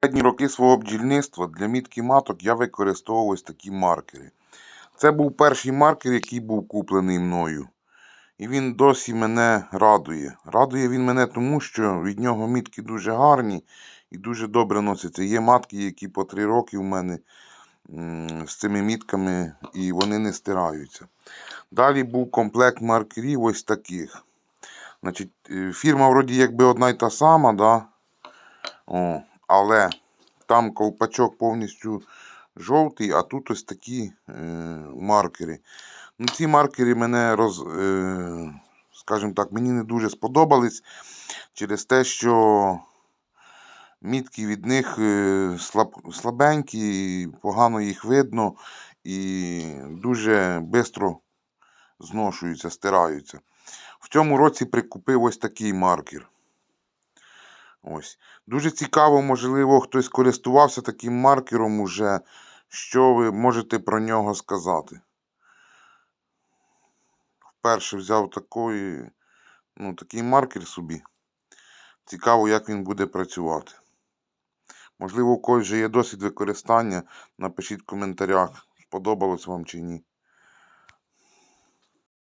Попередні роки свого бджільництва для мітки маток я використовував ось такі маркери. Це був перший маркер, який був куплений мною. І він досі мене радує. Радує він мене тому, що від нього мітки дуже гарні і дуже добре носяться. Є матки, які по 3 роки в мене з цими мітками і вони не стираються. Далі був комплект маркерів ось таких. Значить, е, фірма вроді якби одна й та сама, да? О, але там ковпачок повністю жовтий, а тут ось такі е, маркери. Ну, ці маркери мене роз, е, скажімо так, мені не дуже сподобались через те, що мітки від них е, слаб, слабенькі, погано їх видно і дуже швидко зношуються, стираються. В цьому році прикупив ось такий маркер. Ось. Дуже цікаво, можливо, хтось користувався таким маркером уже. Що ви можете про нього сказати? Вперше взяв такий, ну, такий маркер собі. Цікаво, як він буде працювати. Можливо, у когось вже є досвід використання. Напишіть в коментарях, сподобалось вам чи ні.